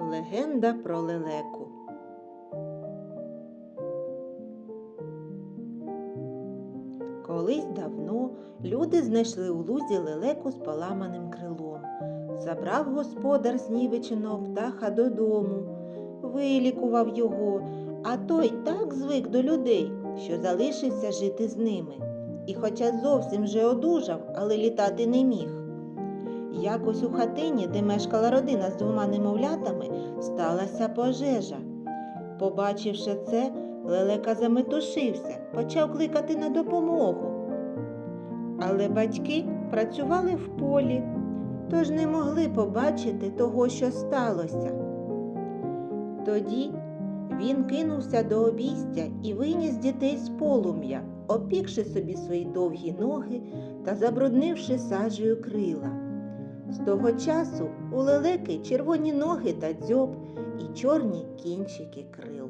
Легенда про лелеку. Колись давно люди знайшли у лузі лелеку з поламаним крилом. Забрав господар знівеченого птаха додому, вилікував його, а той так звик до людей, що залишився жити з ними. І хоча зовсім вже одужав, але літати не міг. Якось у хатині, де мешкала родина з двома немовлятами, сталася пожежа. Побачивши це, лелека заметушився, почав кликати на допомогу. Але батьки працювали в полі, тож не могли побачити того, що сталося. Тоді він кинувся до обійстя і виніс дітей з полум'я, опікши собі свої довгі ноги та забруднивши сажею крила. З того часу у лелеки червоні ноги та дзьоб і чорні кінчики крил.